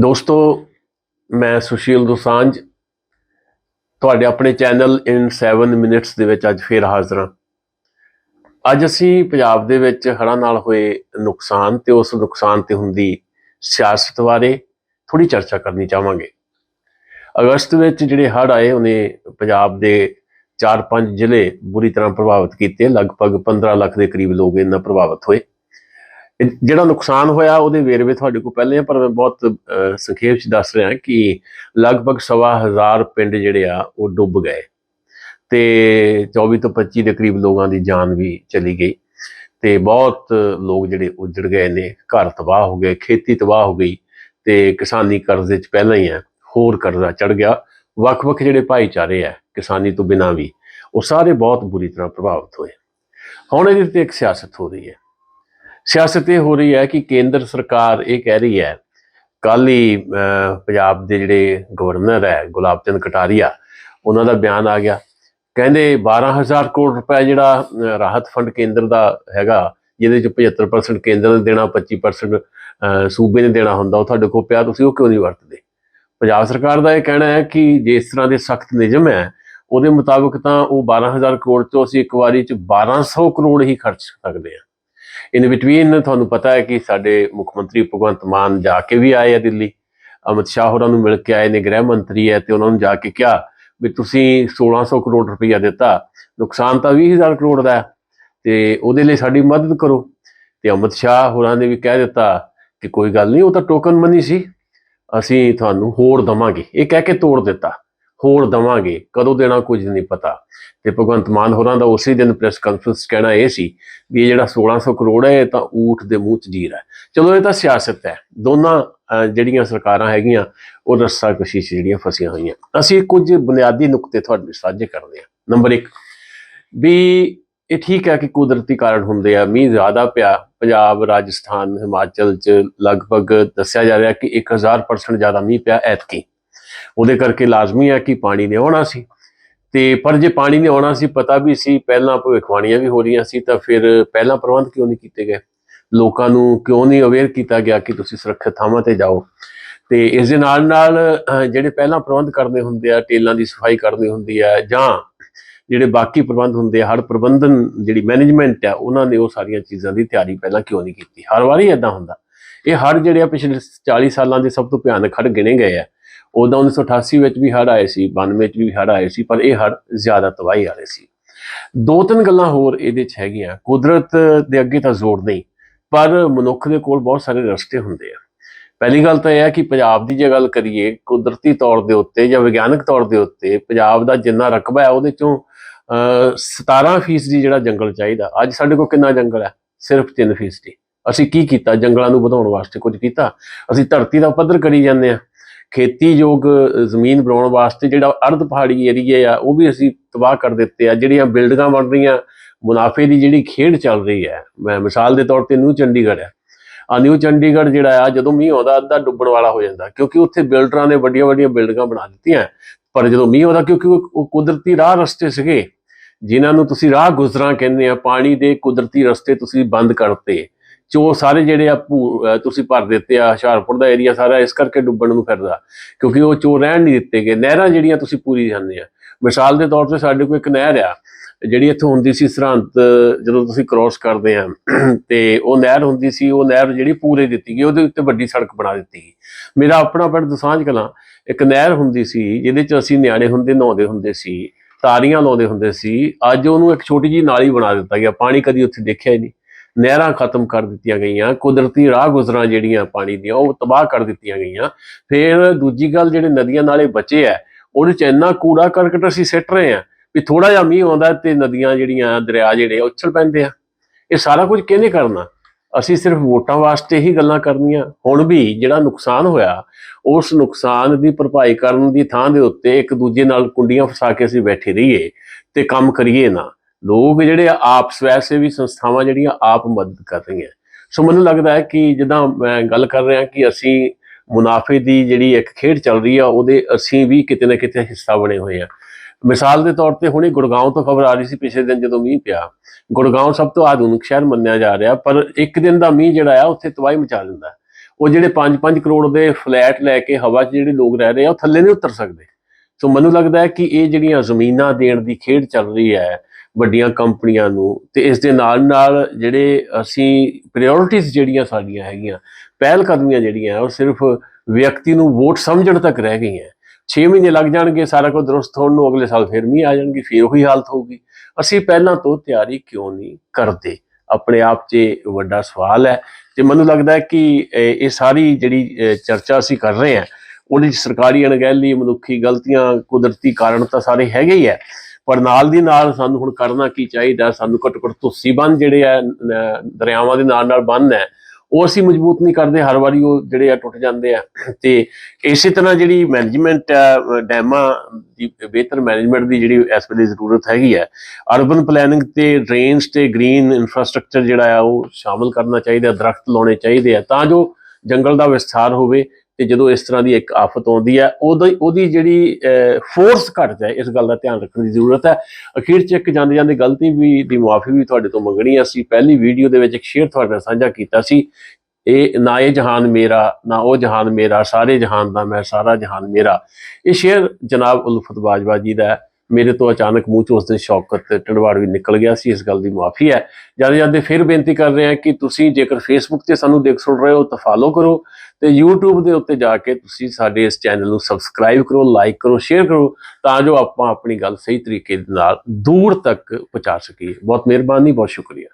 ਦੋਸਤੋ, ਮੈਂ ਸੁਸ਼ੀਲ ਦੋਸਾਂਝ, ਤੁਹਾਡੇ ਆਪਣੇ ਚੈਨਲ ਇਨ 7 ਮਿੰਟਸ ਦੇ ਵਿੱਚ ਅੱਜ ਫੇਰ ਹਾਜ਼ਰ ਹਾਂ। ਅੱਜ ਅਸੀਂ ਪੰਜਾਬ ਦੇ ਵਿੱਚ ਹੜ੍ਹਾਂ ਨਾਲ ਹੋਏ ਨੁਕਸਾਨ ਤੇ ਉਸ ਨੁਕਸਾਨ ਤੇ ਹੁੰਦੀ ਸਿਆਸਤ ਬਾਰੇ ਥੋੜੀ ਚਰਚਾ ਕਰਨੀ ਚਾਹਾਂਗੇ। ਅਗਸਤ ਵਿੱਚ ਜਿਹੜੇ ਹੜ੍ਹ ਆਏ, ਉਹਨੇ ਪੰਜਾਬ ਦੇ 4-5 ਜ਼ਿਲ੍ਹੇ ਬੁਰੀ ਤਰ੍ਹਾਂ ਪ੍ਰਭਾਵਿਤ ਕੀਤੇ। ਲਗਭਗ 15 ਲੱਖ ਦੇ ਕਰੀਬ ਲੋਕ ਇਹਨਾਂ ਪ੍ਰਭਾਵਿਤ ਹੋਏ। ਜਿਹੜਾ ਨੁਕਸਾਨ ਹੋਇਆ ਉਹਦੇ ਵੇਰਵੇ ਤੁਹਾਡੇ ਕੋਲ ਪਹਿਲੇ ਆ, ਪਰ ਮੈਂ ਬਹੁਤ ਸੰਖੇਪ ਚ ਦੱਸ ਰਿਹਾ ਕਿ ਲਗਭਗ ਸਵਾ ਹਜ਼ਾਰ ਪਿੰਡ ਜਿਹੜੇ ਆ, ਉਹ ਡੁੱਬ ਗਏ। ਤੇ 24 ਤੋਂ 25 ਦੇ ਕਰੀਬ ਲੋਕਾਂ ਦੀ ਜਾਨ ਵੀ ਚਲੀ ਗਈ। ਤੇ ਬਹੁਤ ਲੋਕ ਜਿਹੜੇ ਉਜੜ ਗਏ ਨੇ, ਘਰ ਤਬਾਹ ਹੋ ਗਏ, ਖੇਤੀ ਤਬਾਹ ਹੋ ਗਈ, ਤੇ ਕਿਸਾਨੀ ਕਰਜ਼ੇ ਚ ਪਹਿਲਾਂ ਹੀ ਆ, ਹੋਰ ਕਰਜ਼ਾ ਚੜ ਗਿਆ। ਵੱਖ-ਵੱਖ ਜਿਹੜੇ ਭਾਈਚਾਰੇ ਆ, ਕਿਸਾਨੀ ਤੋਂ ਬਿਨਾਂ ਵੀ, ਉਹ ਸਾਰੇ ਬਹੁਤ ਬੁਰੀ ਤਰ੍ਹਾਂ ਪ੍ਰਭਾਵਿਤ ਹੋਏ। ਹੁਣ ਇਹਦੇ ਤੇ ਇੱਕ ਸਿਆਸਤ ਹੋ ਰਹੀ ਹੈ। ਸਿਆਸਤ ਇਹ ਹੋ ਰਹੀ ਹੈ ਕਿ ਕੇਂਦਰ ਸਰਕਾਰ ਇਹ ਕਹਿ ਰਹੀ ਹੈ ਕੱਲ ਹੀ ਪੰਜਾਬ ਦੇ ਜਿਹੜੇ ਗਵਰਨਰ ਹੈ, ਗੁਲਾਬ ਚੰਦ ਕਟਾਰੀਆ, ਉਹਨਾਂ ਦਾ ਬਿਆਨ ਆ ਗਿਆ। ਕਹਿੰਦੇ 12000 ਕਰੋੜ ਰੁਪਏ ਜਿਹੜਾ ਰਾਹਤ ਫੰਡ ਕੇਂਦਰ ਦਾ ਹੈਗਾ, ਜਿਹਦੇ ਚ 75% ਕੇਂਦਰ ਨੇ ਦੇਣਾ 25% ਸੂਬੇ ਨੇ ਦੇਣਾ ਹੁੰਦਾ, ਉਹ ਤੁਹਾਡੇ ਕੋਲ ਪਿਆ, ਤੁਸੀਂ ਉਹ ਕਿਉਂ ਨਹੀਂ ਵਰਤਦੇ? ਪੰਜਾਬ ਸਰਕਾਰ ਦਾ ਇਹ ਕਹਿਣਾ ਹੈ ਕਿ ਜੇ ਇਸ ਤਰ੍ਹਾਂ ਦੇ ਸਖਤ ਨਿਯਮ ਹੈ, ਉਹਦੇ ਮੁਤਾਬਕ ਤਾਂ ਉਹ 12000 ਕਰੋੜ 'ਚੋਂ ਅਸੀਂ ਇੱਕ ਵਾਰੀ ਚ 1200 ਕਰੋੜ ਹੀ ਖਰਚ ਸਕਦੇ ਹਾਂ। ਇਨ ਬਿਟਵੀਨ ਤੁਹਾਨੂੰ ਪਤਾ ਹੈ ਕਿ ਸਾਡੇ ਮੁੱਖ ਮੰਤਰੀ ਭਗਵੰਤ ਮਾਨ ਜਾ ਕੇ ਵੀ ਆਏ ਆ ਦਿੱਲੀ। ਅਮਿਤ ਸ਼ਾਹ ਹੋਰਾਂ ਨੂੰ ਮਿਲ ਕੇ ਆਏ ਨੇ, ਗ੍ਰਹਿ ਮੰਤਰੀ ਹੈ ਤੇ ਉਹਨਾਂ ਨੂੰ ਜਾ ਕੇ ਕਿਹਾ ਵੀ ਤੁਸੀਂ 1600 ਕਰੋੜ ਰੁਪਈਆ ਦਿੱਤਾ। ਨੁਕਸਾਨ ਤਾਂ 20000 ਕਰੋੜ ਦਾ ਹੈ ਤੇ ਉਹਦੇ ਲਈ ਸਾਡੀ ਮਦਦ ਕਰੋ। ਤੇ ਅਮਿਤ ਸ਼ਾਹ ਹੋਰਾਂ ਨੇ ਵੀ ਕਹਿ ਦਿੱਤਾ ਕਿ ਕੋਈ ਗੱਲ ਨਹੀਂ, ਉਹ ਤਾਂ ਟੋਕਨ ਮਨੀ ਸੀ। ਅਸੀਂ ਤੁਹਾਨੂੰ ਹੋਰ ਦਵਾਂਗੇ। ਇਹ ਕਹਿ ਕੇ ਤੋੜ ਦਿੱਤਾ। ਹੋਰ ਦਵਾਂਗੇ, ਕਦੋਂ ਦੇਣਾ ਕੁਝ ਨਹੀਂ ਪਤਾ। ਤੇ ਭਗਵੰਤ ਮਾਨ ਹੋਰਾਂ ਦਾ ਉਸੇ ਦਿਨ ਪ੍ਰੈਸ ਕਾਨਫਰੰਸ ਕਹਿਣਾ ਇਹ ਸੀ ਵੀ ਇਹ ਜਿਹੜਾ 1600 ਕਰੋੜ ਹੈ, ਇਹ ਤਾਂ ਊਠ ਦੇ ਮੂੰਹ 'ਚ ਜੀਰ ਹੈ। ਚਲੋ, ਇਹ ਤਾਂ ਸਿਆਸਤ ਹੈ। ਦੋਨਾਂ ਜਿਹੜੀਆਂ ਸਰਕਾਰਾਂ ਹੈਗੀਆਂ, ਉਹ ਰੱਸਾ ਕਸ਼ੀ 'ਚ ਜਿਹੜੀਆਂ ਫਸੀਆਂ ਹੋਈਆਂ। ਅਸੀਂ ਕੁਝ ਬੁਨਿਆਦੀ ਨੁਕਤੇ ਤੁਹਾਡੇ ਸਾਂਝੇ ਕਰਦੇ ਹਾਂ। ਨੰਬਰ 1 ਵੀ ਇਹ ਠੀਕ ਹੈ ਕਿ ਕੁਦਰਤੀ ਕਾਰਨ ਹੁੰਦੇ ਆ, ਮੀਂਹ ਜ਼ਿਆਦਾ ਪਿਆ, ਪੰਜਾਬ, ਰਾਜਸਥਾਨ, ਹਿਮਾਚਲ 'ਚ ਲਗਭਗ ਦੱਸਿਆ ਜਾ ਰਿਹਾ ਕਿ 1000% ਜ਼ਿਆਦਾ ਮੀਂਹ ਪਿਆ ਐਤਕੀ। ਉਹਦੇ ਕਰਕੇ ਲਾਜ਼ਮੀ ਹੈ ਕਿ ਪਾਣੀ ਨੇ ਆਉਣਾ ਸੀ। ਤੇ ਪਰ ਜੇ ਪਾਣੀ ਨੇ ਆਉਣਾ ਸੀ, ਪਤਾ ਵੀ ਸੀ, ਪਹਿਲਾਂ ਭਵਿੱਖਬਾਣੀਆਂ ਵੀ ਹੋ ਰਹੀਆਂ ਸੀ, ਤਾਂ ਫਿਰ ਪਹਿਲਾਂ ਪ੍ਰਬੰਧ ਕਿਉਂ ਨਹੀਂ ਕੀਤੇ ਗਏ? ਲੋਕਾਂ ਨੂੰ ਕਿਉਂ ਨਹੀਂ ਅਵੇਅਰ ਕੀਤਾ ਗਿਆ ਕਿ ਤੁਸੀਂ ਸੁਰੱਖਿਅਤ ਥਾਵਾਂ ਤੇ ਜਾਓ? ਤੇ ਇਸ ਦੇ ਨਾਲ ਨਾਲ ਜਿਹੜੇ ਪਹਿਲਾਂ ਪ੍ਰਬੰਧ ਕਰਦੇ ਹੁੰਦੇ ਆ, ਟੇਲਾਂ ਦੀ ਸਫ਼ਾਈ ਕਰਨੀ ਹੁੰਦੀ ਆ, ਜਾਂ ਜਿਹੜੇ ਬਾਕੀ ਪ੍ਰਬੰਧ ਹੁੰਦੇ ਆ ਹੜ ਪ੍ਰਬੰਧਨ ਜਿਹੜੀ ਮੈਨੇਜਮੈਂਟ ਆ, ਉਹਨਾਂ ਨੇ ਉਹ ਸਾਰੀਆਂ ਚੀਜ਼ਾਂ ਦੀ ਤਿਆਰੀ ਪਹਿਲਾਂ ਕਿਉਂ ਨਹੀਂ ਕੀਤੀ? ਹਰ ਵਾਰੀ ਇਦਾਂ ਹੁੰਦਾ। ਇਹ ਹੜ ਜਿਹੜੇ ਆ ਪਿਛਲੇ 40 ਸਾਲਾਂ ਦੇ ਸਭ ਤੋਂ ਭਿਆਨਕ ਹੜ ਗਿਣੇ ਗਏ ਆ। ਉਦੋਂ 1988 ਵਿੱਚ ਵੀ ਹੜ ਆਏ ਸੀ 92 ਵਿੱਚ ਵੀ ਹੜ ਆਏ ਸੀ ਪਰ ਇਹ ਹੜ ਜ਼ਿਆਦਾ ਤਬਾਹੀ ਵਾਲੇ ਸੀ। ਦੋ ਤਿੰਨ ਗੱਲਾਂ ਹੋਰ ਇਹਦੇ 'ਚ ਹੈਗੀਆਂ। ਕੁਦਰਤ ਦੇ ਅੱਗੇ ਤਾਂ ਜ਼ੋਰ ਨਹੀਂ ਪਰ ਮਨੁੱਖ ਦੇ ਕੋਲ ਬਹੁਤ ਸਾਰੇ ਰਸਤੇ ਹੁੰਦੇ ਆ। ਪਹਿਲੀ ਗੱਲ ਤਾਂ ਇਹ ਹੈ ਕਿ ਪੰਜਾਬ ਦੀ ਜੇ ਗੱਲ ਕਰੀਏ ਕੁਦਰਤੀ ਤੌਰ ਦੇ ਉੱਤੇ ਜਾਂ ਵਿਗਿਆਨਕ ਤੌਰ ਦੇ ਉੱਤੇ ਪੰਜਾਬ ਦਾ ਜਿੰਨਾ ਰਕਬਾ ਹੈ ਉਹਦੇ ਚੋਂ ਅਹ, 17% ਦੀ ਜਿਹੜਾ ਜੰਗਲ ਚਾਹੀਦਾ। ਅੱਜ ਸਾਡੇ ਕੋਲ ਕਿੰਨਾ ਜੰਗਲ ਹੈ? ਸਿਰਫ 3% ਅਸੀਂ ਕੀ ਕੀਤਾ? ਜੰਗਲਾਂ ਨੂੰ ਵਧਾਉਣ ਵਾਸਤੇ ਕੁਝ ਕੀਤਾ? ਅਸੀਂ ਧਰਤੀ ਦਾ ਪੱਧਰ ਕਰੀ ਜਾਂਦੇ ਆ। ਖੇਤੀਯੋਗ ਜ਼ਮੀਨ ਬਣਾਉਣ ਵਾਸਤੇ ਜਿਹੜਾ ਅਰਧ ਪਹਾੜੀ ਏਰੀਏ ਆ, ਉਹ ਵੀ ਅਸੀਂ ਤਬਾਹ ਕਰ ਦਿੱਤੇ ਆ। ਜਿਹੜੀਆਂ ਬਿਲਡਿੰਗਾਂ ਬਣ ਰਹੀਆਂ, ਮੁਨਾਫੇ ਦੀ ਜਿਹੜੀ ਖੇਡ ਚੱਲ ਰਹੀ ਹੈ, ਮੈਂ ਮਿਸਾਲ ਦੇ ਤੌਰ ਤੇ ਨਿਊ ਚੰਡੀਗੜ੍ਹ ਹੈ ਆ ਨਿਊ ਚੰਡੀਗੜ੍ਹ ਜਿਹੜਾ ਆ, ਜਦੋਂ ਮੀਂਹ ਆਉਂਦਾ, ਅੱਧਾ ਡੁੱਬਣ ਵਾਲਾ ਹੋ ਜਾਂਦਾ, ਕਿਉਂਕਿ ਉੱਥੇ ਬਿਲਡਰਾਂ ਨੇ ਵੱਡੀਆਂ ਵੱਡੀਆਂ ਬਿਲਡਿੰਗਾਂ ਬਣਾ ਦਿੱਤੀਆਂ। ਪਰ ਜਦੋਂ ਮੀਂਹ ਆਉਂਦਾ, ਕਿਉਂਕਿ ਉਹ ਉਹ ਕੁਦਰਤੀ ਰਾਹ ਰਸਤੇ ਸੀਗੇ, ਜਿਨ੍ਹਾਂ ਨੂੰ ਤੁਸੀਂ ਰਾਹ ਗੁਜ਼ਰਾਂ ਕਹਿੰਦੇ ਆ, ਪਾਣੀ ਦੇ ਕੁਦਰਤੀ ਰਸਤੇ ਤੁਸੀਂ ਬੰਦ ਕਰਤੇ। ਚੋ ਸਾਰੇ ਜਿਹੜੇ ਆ ਭੂ- ਤੁਸੀਂ ਭਰ ਦਿੱਤੇ ਆ, ਹੁਸ਼ਿਆਰਪੁਰ ਦਾ ਏਰੀਆ ਸਾਰਾ ਇਸ ਕਰਕੇ ਡੁੱਬਣ ਨੂੰ ਫਿਰਦਾ, ਕਿਉਂਕਿ ਉਹ ਚੋ ਰਹਿਣ ਨਹੀਂ ਦਿੱਤੇ ਗਏ। ਨਹਿਰਾਂ ਜਿਹੜੀਆਂ ਤੁਸੀਂ ਪੂਰੀ ਜਾਂਦੇ ਆ। ਮਿਸਾਲ ਦੇ ਤੌਰ ਤੇ ਸਾਡੇ ਕੋਲ ਇੱਕ ਨਹਿਰ ਆ, ਜਿਹੜੀ ਇੱਥੋਂ ਹੁੰਦੀ ਸੀ ਸਰਹੰਦ, ਜਦੋਂ ਤੁਸੀਂ ਕ੍ਰੋਸ ਕਰਦੇ ਆ, ਤੇ ਉਹ ਨਹਿਰ ਹੁੰਦੀ ਸੀ, ਉਹ ਨਹਿਰ ਜਿਹੜੀ ਪੂਰੇ ਦਿੱਤੀ ਗਈ, ਉਹਦੇ ਉੱਤੇ ਵੱਡੀ ਸੜਕ ਬਣਾ ਦਿੱਤੀ ਗਈ। ਮੇਰਾ ਆਪਣਾ ਪਿੰਡ ਦਸਾਂਝ ਕਲਾਂ, ਇੱਕ ਨਹਿਰ ਹੁੰਦੀ ਸੀ, ਜਿਹਦੇ ਚ ਅਸੀਂ ਨਿਆਣੇ ਹੁੰਦੇ, ਨਹਾਉਂਦੇ ਹੁੰਦੇ ਸੀ, ਤਾਰੀਆਂ ਲਾਉਂਦੇ ਹੁੰਦੇ ਸੀ, ਅੱਜ ਉਹਨੂੰ ਇੱਕ ਛੋਟੀ ਜੀ ਨਾਲੀ ਬਣਾ ਦਿੱਤਾ ਗਿਆ, ਪਾਣੀ ਕਦੀ ਉੱਥੇ ਦੇਖਿਆ ਹੀ ਨਹੀਂ। ਨਹਿਰਾਂ ਖਤਮ ਕਰ ਦਿੱਤੀਆਂ ਗਈਆਂ ਕੁਦਰਤੀ ਰਾਹ ਗੁਜ਼ਰਾਂ ਜਿਹੜੀਆਂ ਪਾਣੀ ਦੀਆਂ ਉਹ ਤਬਾਹ ਕਰ ਦਿੱਤੀਆਂ ਗਈਆਂ। ਫਿਰ ਦੂਜੀ ਗੱਲ ਜਿਹੜੇ ਨਦੀਆਂ ਨਾਲੇ ਬਚੇ ਆ ਉਹਦੇ ਚ ਇੰਨਾ ਕੂੜਾ ਕਰਕਟ ਅਸੀਂ ਸਿੱਟ ਰਹੇ ਆ ਵੀ ਥੋੜਾ ਜਿਹਾ ਮੀਂਹ ਆਉਂਦਾ ਤੇ ਨਦੀਆਂ ਜਿਹੜੀਆਂ ਦਰਿਆ ਜਿਹੜੇ ਆ, ਉੱਛਲ ਪੈਂਦੇ ਆ। ਇਹ ਸਾਰਾ ਕੁਝ ਕਿਹਨੇ ਕਰਨਾ? ਅਸੀਂ ਸਿਰਫ ਵੋਟਾਂ ਵਾਸਤੇ ਹੀ ਗੱਲਾਂ ਕਰਨੀਆਂ। ਹੁਣ ਵੀ ਜਿਹੜਾ ਨੁਕਸਾਨ ਹੋਇਆ ਉਸ ਨੁਕਸਾਨ ਦੀ ਭਰਪਾਈ ਕਰਨ ਦੀ ਥਾਂ ਦੇ ਉੱਤੇ ਇੱਕ ਦੂਜੇ ਨਾਲ ਕੁੰਡੀਆਂ ਫਸਾ ਕੇ ਅਸੀਂ ਬੈਠੇ ਰਹੀਏ ਤੇ ਕੰਮ ਕਰੀਏ ਨਾ। ਲੋਕ ਜਿਹੜੇ ਆ, ਆਪ ਸਵੈ ਸੇਵੀ ਸੰਸਥਾਵਾਂ ਜਿਹੜੀਆਂ ਆਪ ਮਦਦ ਕਰ ਰਹੀਆਂ। ਸੋ ਮੈਨੂੰ ਲੱਗਦਾ ਹੈ ਕਿ ਜਿੱਦਾਂ ਮੈਂ ਗੱਲ ਕਰ ਰਿਹਾ ਕਿ ਅਸੀਂ ਮੁਨਾਫੇ ਦੀ ਜਿਹੜੀ ਇੱਕ ਖੇਡ ਚੱਲ ਰਹੀ ਆ, ਉਹਦੇ ਅਸੀਂ ਵੀ ਕਿਤੇ ਨਾ ਕਿਤੇ ਹਿੱਸਾ ਬਣੇ ਹੋਏ ਆ। ਮਿਸਾਲ ਦੇ ਤੌਰ ਤੇ ਹੁਣੇ ਗੁੜਗਾਉਂ ਤੋਂ ਖਬਰ ਆ ਰਹੀ ਸੀ ਪਿਛਲੇ ਦਿਨ ਜਦੋਂ ਮੀਂਹ ਪਿਆ। ਗੁੜਗਾਉਂ ਸਭ ਤੋਂ ਆਧੁਨਿਕ ਸ਼ਹਿਰ ਮੰਨਿਆ ਜਾ ਰਿਹਾ, ਪਰ ਇੱਕ ਦਿਨ ਦਾ ਮੀਂਹ ਜਿਹੜਾ ਆ, ਉੱਥੇ ਤਬਾਹੀ ਮਚਾ ਦਿੰਦਾ। ਉਹ ਜਿਹੜੇ 5-5 ਕਰੋੜ ਦੇ ਫਲੈਟ ਲੈ ਕੇ ਹਵਾ 'ਚ ਜਿਹੜੇ ਲੋਕ ਰਹਿ ਰਹੇ ਆ, ਉਹ ਥੱਲੇ ਨਹੀਂ ਉਤਰ ਸਕਦੇ। ਸੋ ਮੈਨੂੰ ਲੱਗਦਾ ਹੈ ਕਿ ਇਹ ਜਿਹੜੀਆਂ ਜ਼ਮੀਨਾਂ ਦੇਣ ਦੀ ਖੇਡ ਚੱਲ ਰਹੀ ਹੈ ਵੱਡੀਆਂ ਕੰਪਨੀਆਂ ਨੂੰ ਤੇ ਇਸ ਦੇ ਨਾਲ ਨਾਲ ਜਿਹੜੇ ਅਸੀਂ ਪ੍ਰਾਇੋਰਟੀਆਂ ਜਿਹੜੀਆਂ ਸਾਡੀਆਂ ਹੈਗੀਆਂ ਪਹਿਲ ਕਦਮੀਆਂ ਜਿਹੜੀਆਂ ਉਹ ਸਿਰਫ ਵਿਅਕਤੀ ਨੂੰ ਵੋਟ ਸਮਝਣ ਤੱਕ ਰਹਿ ਗਈਆਂ 6 ਮਹੀਨੇ ਲੱਗ ਜਾਣਗੇ, ਸਾਰਾ ਕੁਝ ਦਰੁਸਤ ਹੋਣ ਨੂੰ, ਅਗਲੇ ਸਾਲ ਫਿਰ ਵੀ ਆ ਜਾਣਗੇ, ਫਿਰ ਉਹੀ ਹਾਲਤ ਹੋਊਗੀ। ਅਸੀਂ ਪਹਿਲਾਂ ਤੋਂ ਤਿਆਰੀ ਕਿਉਂ ਨਹੀਂ ਕਰਦੇ? ਆਪਣੇ ਆਪ 'ਚ ਵੱਡਾ ਸਵਾਲ ਹੈ ਤੇ ਮੈਨੂੰ ਲੱਗਦਾ ਹੈ ਕਿ ਇਹ ਸਾਰੀ ਜਿਹੜੀ ਚਰਚਾ ਅਸੀਂ ਕਰ ਰਹੇ ਹਾਂ, ਉਹਦੇ 'ਚ ਸਰਕਾਰੀ ਅਣਗਹਿਲੀ, ਮਨੁੱਖੀ ਗਲਤੀਆਂ, ਕੁਦਰਤੀ ਕਾਰਨ ਤਾਂ ਸਾਰੇ ਹੈਗੇ ਹੀ ਹੈ। ਪਰ ਨਾਲ ਦੀ ਨਾਲ ਸਾਨੂੰ ਹੁਣ ਕਰਨਾ ਕੀ ਚਾਹੀਦਾ, ਸਾਨੂੰ ਘੱਟੋ ਘੱਟ ਤੁਸੀਂ ਬੰਨ ਜਿਹੜੇ ਆ ਦਰਿਆਵਾਂ ਦੇ ਨਾਲ ਨਾਲ ਬੰਨ ਹੈ, ਉਹ ਅਸੀਂ ਮਜ਼ਬੂਤ ਨਹੀਂ ਕਰਦੇ, ਹਰ ਵਾਰੀ ਉਹ ਜਿਹੜੇ ਆ ਟੁੱਟ ਜਾਂਦੇ ਆ। ਤੇ ਇਸੇ ਤਰ੍ਹਾਂ ਜਿਹੜੀ ਮੈਨੇਜਮੈਂਟ ਹੈ ਡੈਮਾਂ ਦੀ, ਬਿਹਤਰ ਮੈਨੇਜਮੈਂਟ ਦੀ ਜਿਹੜੀ ਇਸ ਵੇਲੇ ਜ਼ਰੂਰਤ ਹੈਗੀ ਹੈ ਅਰਬਨ ਪਲੈਨਿੰਗ ਤੇ ਡਰੇਨਸ ਤੇ ਗ੍ਰੀਨ ਇਨਫਰਾਸਟ੍ਰਕਚਰ ਜਿਹੜਾ ਆ, ਉਹ ਸ਼ਾਮਲ ਕਰਨਾ ਚਾਹੀਦਾ, ਦਰਖਤ ਲਾਉਣੇ ਚਾਹੀਦੇ ਆ, ਤਾਂ ਜੋ ਜੰਗਲ ਦਾ ਵਿਸਥਾਰ ਹੋਵੇ ਤੇ ਜਦੋਂ ਇਸ ਤਰ੍ਹਾਂ ਦੀ ਇੱਕ ਆਫਤ ਆਉਂਦੀ ਹੈ, ਉਹਦੀ ਉਹਦੀ ਜਿਹੜੀ ਫੋਰਸ ਘਟ ਜਾਏ ਇਸ ਗੱਲ ਦਾ ਧਿਆਨ ਰੱਖਣ ਦੀ ਜ਼ਰੂਰਤ ਹੈ। ਅਖੀਰ ਚ ਇੱਕ ਜਾਂਦੇ ਜਾਂਦੇ ਗਲਤੀ ਵੀ ਦੀ ਮਾਫੀ ਵੀ ਤੁਹਾਡੇ ਤੋਂ ਮੰਗਣੀ ਹੈ। ਅਸੀਂ ਪਹਿਲੀ ਵੀਡੀਓ ਦੇ ਵਿੱਚ ਇੱਕ ਸ਼ੇਅਰ ਤੁਹਾਡੇ ਨਾਲ ਸਾਂਝਾ ਕੀਤਾ ਸੀ। ਇਹ ਨਾ ਇਹ ਜਹਾਨ ਮੇਰਾ, ਨਾ ਉਹ ਜਹਾਨ ਮੇਰਾ, ਸਾਰੇ ਜਹਾਨ ਦਾ ਮੈਂ, ਸਾਰਾ ਜਹਾਨ ਮੇਰਾ। ਇਹ ਸ਼ੇਅਰ ਜਨਾਬ ਉਲਫਤ ਬਾਜਵਾ ਜੀ ਦਾ ਮੇਰੇ ਤੋਂ ਅਚਾਨਕ ਮੂੰਹ ਚੋਂ ਉਸ ਦਿਨ ਸ਼ੌਕਤ ਟੰਡਵਾੜ ਵੀ ਨਿਕਲ ਗਿਆ ਸੀ, ਇਸ ਗੱਲ ਦੀ ਮਾਫੀ ਹੈ। ਜਾਂਦੇ ਜਾਂਦੇ ਫਿਰ ਬੇਨਤੀ ਕਰ ਰਹੇ ਹਾਂ ਕਿ ਤੁਸੀਂ ਜੇਕਰ ਫੇਸਬੁੱਕ ਤੇ ਸਾਨੂੰ ਦੇਖ ਸੁਣ ਰਹੇ ਹੋ ਤਾਂ ਫਾਲੋ ਕਰੋ ਤੇ YouTube ਦੇ ਉੱਤੇ ਜਾ ਕੇ ਤੁਸੀਂ ਸਾਡੇ ਇਸ ਚੈਨਲ ਨੂੰ ਸਬਸਕ੍ਰਾਈਬ ਕਰੋ ਲਾਈਕ ਕਰੋ ਸ਼ੇਅਰ ਕਰੋ ਤਾਂ ਜੋ ਆਪਾਂ ਆਪਣੀ ਗੱਲ ਸਹੀ ਤਰੀਕੇ ਦੇ ਨਾਲ ਦੂਰ ਤੱਕ ਪਹੁੰਚਾ ਸਕੀਏ। ਬਹੁਤ ਮਿਹਰਬਾਨੀ, ਬਹੁਤ ਸ਼ੁਕਰੀਆ।